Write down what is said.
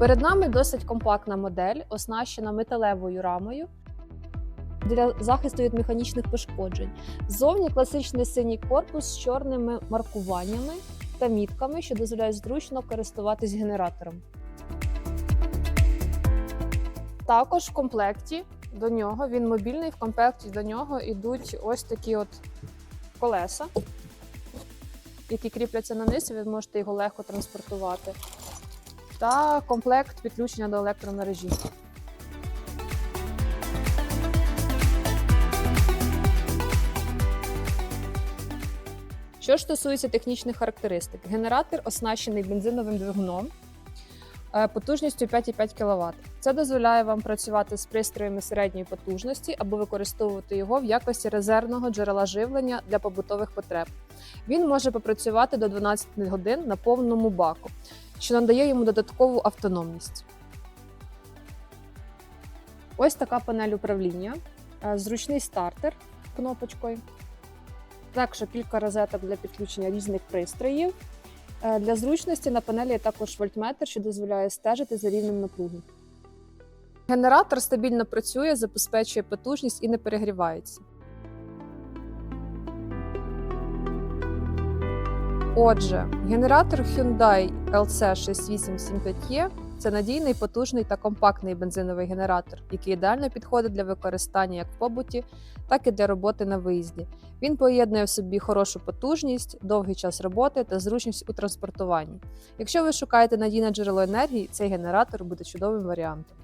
Перед нами досить компактна модель, оснащена металевою рамою для захисту від механічних пошкоджень. Ззовні класичний синій корпус з чорними маркуваннями та мітками, що дозволяють зручно користуватись генератором. Також в комплекті до нього він мобільний. В комплекті до нього йдуть ось такі от колеса, які кріпляться на низ, і ви можете його легко транспортувати. Та комплект підключення до електромережі. Що стосується технічних характеристик, генератор оснащений бензиновим двигуном е, потужністю 5,5 кВт. Це дозволяє вам працювати з пристроями середньої потужності або використовувати його в якості резервного джерела живлення для побутових потреб. Він може попрацювати до 12 годин на повному баку, що надає йому додаткову автономність. Ось така панель управління, е, зручний стартер кнопочкою. Також кілька розеток для підключення різних пристроїв. Е, Для зручності на панелі є також вольтметр, що дозволяє стежити за рівнем напруги. Генератор стабільно працює, забезпечує потужність і не перегрівається. Отже, генератор Hyundai LC6875E це надійний, потужний та компактний бензиновий генератор, який ідеально підходить для використання як в побуті, так і для роботи на виїзді. Він поєднує в собі хорошу потужність, довгий час роботи та зручність у транспортуванні. Якщо ви шукаєте надійне джерело енергії, цей генератор буде чудовим варіантом.